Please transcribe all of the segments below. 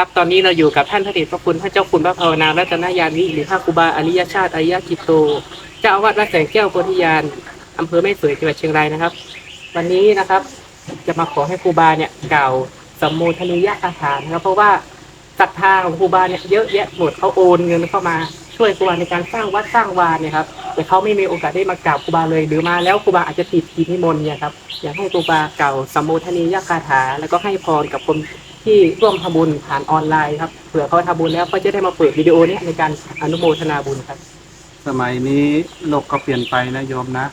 ครับ ตอนนี้เราอยู่กับท่านพระเดชพระคุณพระเจ้าคุณพระภาวนารัตนยานวิหรือพระครูบาอริยชาติอริยกิโต เจ้าอาวาสวัดแสงแก้วโพธิญาณอำเภอแม่สวยจังหวัดเชียงรายนะครับ วันนี้นะครับจะมาขอให้ครูบาเนี่ยกล่าวสมโมทนิยคาถานะครับเพราะว่าศรัทธาของครูบาเนี่ยเยอะแยะหมดเขาโอนเงินเข้ามาช่วยครูบาในการสร้างวัดสร้างวาเนี่ยครับแต่เขาไม่มีโอกาสได้มากราบครูบาเลย หรือมาแล้วครูบาอาจจะติดกิจนิมนต์เนี่ยครับอยากให้ครูบาเก่าสมโมทนิยคาถาแล้วก็ให้พรกับคน ที่ร่วมทำบุญผ่านออนไลน์ครับเผื่อเขาทำบุญแล้วก็จะได้มาเปิดวิดีโอนี้ในการอนุโมทนาบุญครับ สมัยนี้โลกก็เปลี่ยนไปนะโยมนะ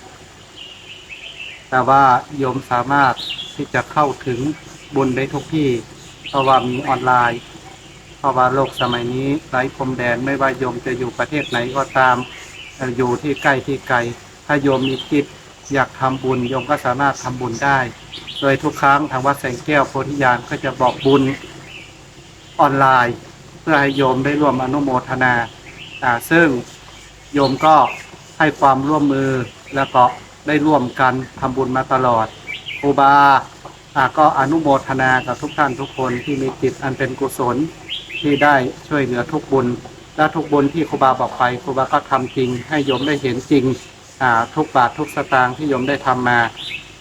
แต่ว่าโยมสามารถที่จะเข้าถึงบุญได้ทุกที่ เพราะว่ามีออนไลน์ เพราะว่าโลกสมัยนี้ไร้พรมแดนไม่ว่าโยมจะอยู่ประเทศไหนก็ตามเอ่ออยู่ที่ใกล้ที่ไกล ถ้าโยมมีจิตอยากทำบุญโยมก็สามารถทำบุญได้ โดยทุกครั้งทางวัดแสงแก้วโพธิญาณก็จะบอกบุญออนไลน์ เพื่อให้โยมได้ร่วมอนุโมทนาซึ่งโยมก็ให้ความร่วมมือแล้วก็ได้ร่วมกันทำบุญมาตลอดครูบาก็อนุโมทนากับทุกท่านทุกคนที่มีจิตอันเป็นกุศลที่ได้ช่วยเหลือทุกบุญ และทุกบุญที่ครูบาบอกไปครูบาก็ทำจริง ให้โยมได้เห็นจริงทุกบาททุกสตางค์ที่โยมได้ทำมา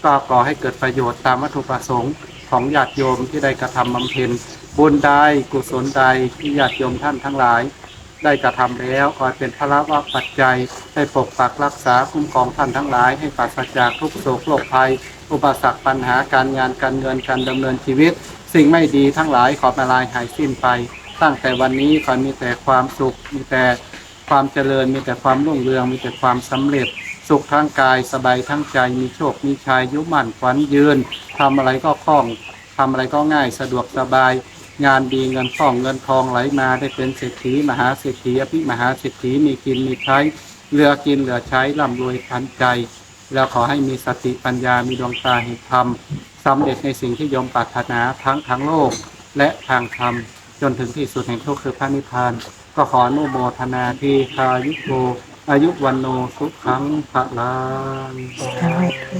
ก็ก่อให้เกิดประโยชน์ตามวัตถุประสงค์ของญาติโยมที่ได้กระทำบำเพ็ญบุญใดกุศลใดที่ญาติโยมท่านทั้งหลาย ได้กระทำแล้วขอให้เป็นพระว่าปัจจัยให้ปกปักรักษาคุ้มครองท่านทั้งหลาย ให้ปราศจากทุกโศกโรคภัย อุปสรรคปัญหาการงานการเงินการดำเนินชีวิต สิ่งไม่ดีทั้งหลายขอมาลายหายสิ้นไป ตั้งแต่วันนี้ขอมีแต่ความสุขมีแต่ความเจริญมีแต่ความรุ่งเรืองมีแต่ความสำเร็จ สุขทั้งกายสบายทั้งใจมีโชคมีชัยยุมั่นขวัญยืนทำอะไรก็คล่องทำอะไรก็ง่ายสะดวกสบาย งานดีเงินทองเงินทองไหลมาได้เป็นเศรษฐีมหาเศรษฐีอภิมหาเศรษฐีมีกินมีใช้เหลือกินเหลือใช้ร่ำรวยทันใจ แล้วขอให้มีสติปัญญามีดวงตาเห็นธรรมสำเร็จในสิ่งที่ยมปรารถนาทั้งทางโลก และทางธรรมจนถึงที่สุดแห่งทุกข์คือพระนิพพาน ก็ขออนุโมทนาทีคายุโก อายุวันโนสุขังพระลานสาธุ